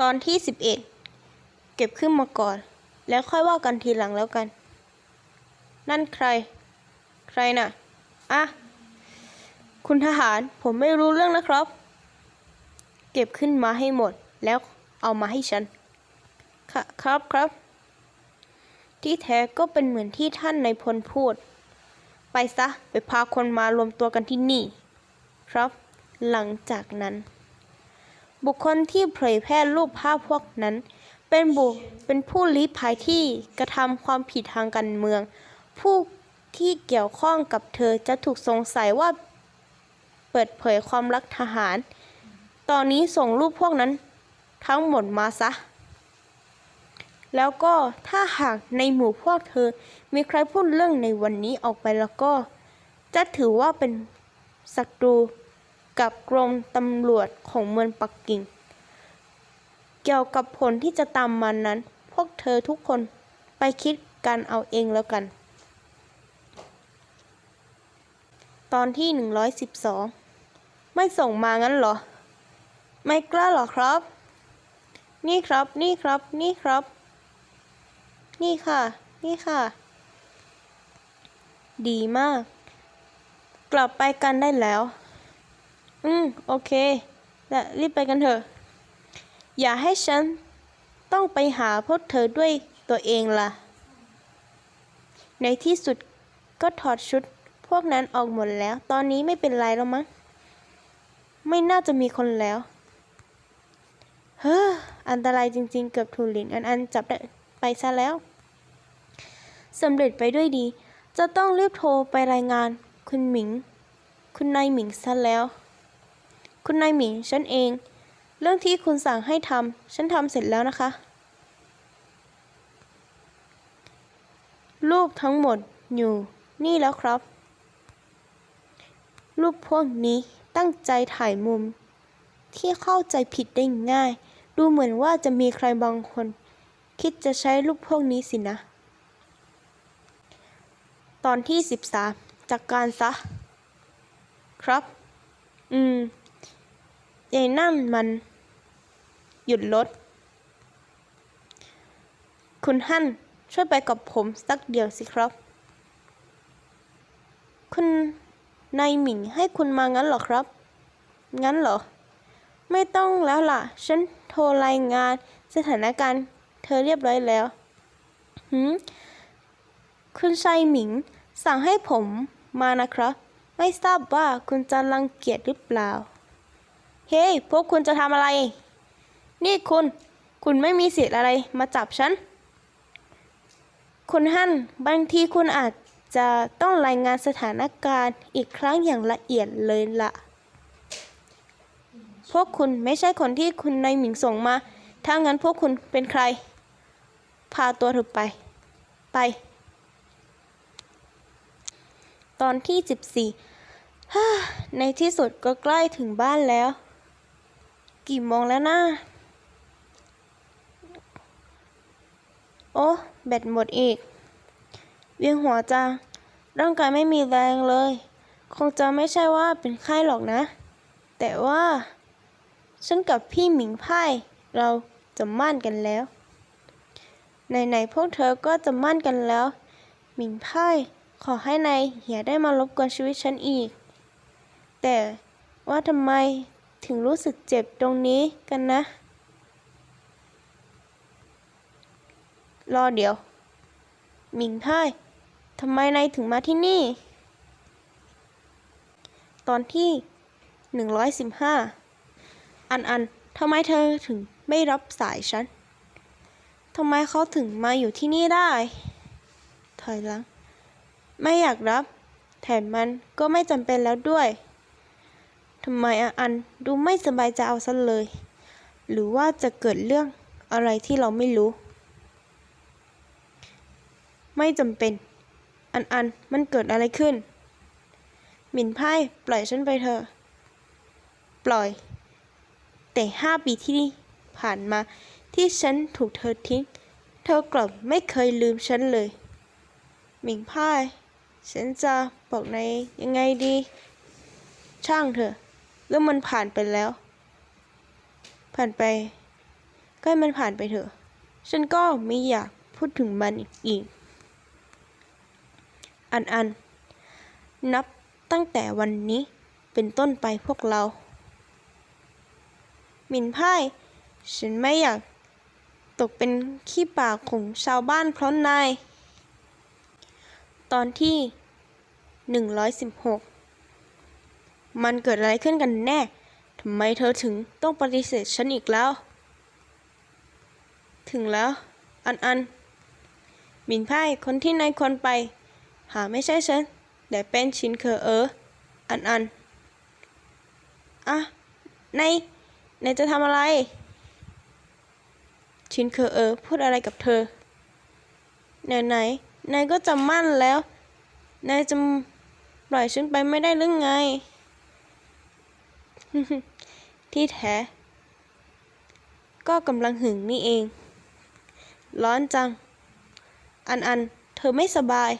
ตอนที่สิบเอ็ดเก็บขึ้นมาก่อน แล้วค่อยว่ากันทีหลังแล้วกัน นั่นใคร ใครน่ะ อะ คุณทหารผมไม่รู้เรื่องนะครับ เก็บขึ้นมาให้หมด แล้วเอามาให้ฉัน ค่ะครับครับ ที่แท้ก็เป็นเหมือนที่ท่านในายพลพูด ไปซะ ไปพาคนมารวมตัวกันที่นี่ ครับ หลังจากนั้น บุคคลที่เผยแพร่รูปภาพพวกนั้น เป็นบุเป็นผู้ลี้ภัยที่กระทำความผิดทางการเมือง ผู้ที่เกี่ยวข้องกับเธอจะถูกสงสัยว่าเปิดเผยความรักทหาร ตอนนี้ส่งรูปพวกนั้นทั้งหมดมาซะ แล้วก็ถ้าหากในหมู่พวกเธอ มีใครพูดเรื่องในวันนี้ออกไปแล้วก็ จะถือว่าเป็นศัตรู กับกรมตำรวจของเมืองปักกิ่ง เกี่ยวกับผลที่จะตามมานั้น พวกเธอทุกคนไปคิดกันเอาเองแล้วกัน ตอนที่ 112 ไม่ส่งมางั้นเหรอ ไม่กล้าหรอครับ นี่ครับ นี่ครับ นี่ครับ นี่ค่ะ นี่ค่ะ ดีมาก กลับไปกันได้แล้ว อืม โอเคและรีบไปกันเถอะ อย่าให้ฉันต้องไปหาพวกเธอด้วยตัวเองล่ะ ในที่สุดก็ถอดชุดพวกนั้นออกหมดแล้ว ตอนนี้ไม่เป็นไรแล้วมั้ง ไม่น่าจะมีคนแล้ว เฮ้อ อันตรายจริงๆ เกือบถูกหลินอันอันจับได้ไปซะแล้ว สำเร็จไปด้วยดี จะต้องรีบโทรไปรายงานคุณหมิง คุณนายหมิงซะแล้ว คุณนายหมิงฉันเอง เรื่องที่คุณสั่งให้ทำฉันทำเสร็จแล้วนะคะ รูปทั้งหมดอยู่ นี่แล้วครับ รูปพวกนี้ตั้งใจถ่ายมุม ที่เข้าใจผิดได้ง่าย ดูเหมือนว่าจะมีใครบางคน คิดจะใช้รูปพวกนี้สินะ ตอนที่ 13 จากการซะ ครับ อืม ยายนั่นมัน หยุดรถ คุณฮั่นช่วยไปกับผมสักเดียวสิครับ คุณนายหมิงให้คุณมางั้นเหรอครับ งั้นเหรอ ไม่ต้องแล้วล่ะ ฉันโทรรายงานสถานการณ์เธอเรียบร้อยแล้วหืมคุณชายหมิงสั่งให้ผมมานะครับ ไม่ทราบว่าคุณจะรังเกียจหรือเปล่า เฮ้ยพวกคุณจะทำอะไร นี่คุณ คุณไม่มีสิทธิ์อะไรมาจับฉัน คุณฮั่น บางทีคุณอาจจะต้องรายงานสถานการณ์อีกครั้งอย่างละเอียดเลยล่ะ พวกคุณไม่ใช่คนที่คุณนายหมิงส่งมา ถ้างั้นพวกคุณเป็นใคร พาตัวเธอไป ไป ตอนที่ 14ในที่สุดก็ใกล้ถึงบ้านแล้ว กี่โมงแล้วนะ โอ้ แบตหมดอีก เวียนหัวจัง ร่างกายไม่มีแรงเลย คงจะไม่ใช่ว่าเป็นไข้หรอกนะ แต่ว่า ฉันกับพี่หมิงไพ่เราจะมั่นกันแล้ว ไหนๆพวกเธอก็จะมั่นกันแล้ว หมิงไพ่ขอให้นายอย่าได้มารบกวนชีวิตฉันอีก แต่ว่าทำไม ถึงรู้สึกเจ็บตรงนี้กันนะ รอเดี๋ยว หมิงไพ่ทำไมนายถึงมาที่นี่ ตอนที่ 115 อันอันทำไมเธอถึงไม่รับสายฉันทำไมเขาถึงมาอยู่ที่นี่ได้ ถอยหลัง ไม่อยากรับ แถมมันก็ไม่จำเป็นแล้วด้วย ทำไมอันอันดูไม่สบายใจเอาซะเลย หรือว่าจะเกิดเรื่องอะไรที่เราไม่รู้ ไม่จำเป็น อันอันมันเกิดอะไรขึ้น หมินไพ่ปล่อยฉันไปเถอะปล่อย แต่ห้าปีที่ผ่านมาที่ฉันถูกเธอทิ้ง เธอกลับไม่เคยลืมฉันเลย หมิงไพ่ฉันจะบอกในยังไงดี ช่างเถอะ เรื่องมันผ่านไปแล้ว ผ่านไป ก็ให้มันผ่านไปเถอะ ฉันก็ไม่อยากพูดถึงมันอีก อันอัน นับตั้งแต่วันนี้เป็นต้นไปพวกเราหมินพ่ายฉันไม่อยากตกเป็นขี้ปากของชาวบ้านเพราะนาย ตอนที่ 116 มันเกิดอะไรขึ้นกันแน่ ทำไมเธอถึงต้องปฏิเสธฉันอีกแล้ว ถึงแล้ว อันอัน มินไพ่คนที่นายควรไป หาไม่ใช่ฉัน แต่เป็นชินเคอเออ อันอัน อะนายนายจะทำอะไร ชินเคอเออ พูดอะไรกับเธอ ไหนไหนนายก็จะมั่นแล้ว นายจะปล่อยฉันไปไม่ได้หรือไง ที่แท้ ก็กำลังหึงนี่เอง ร้อนจัง อันอัน เธอไม่สบาย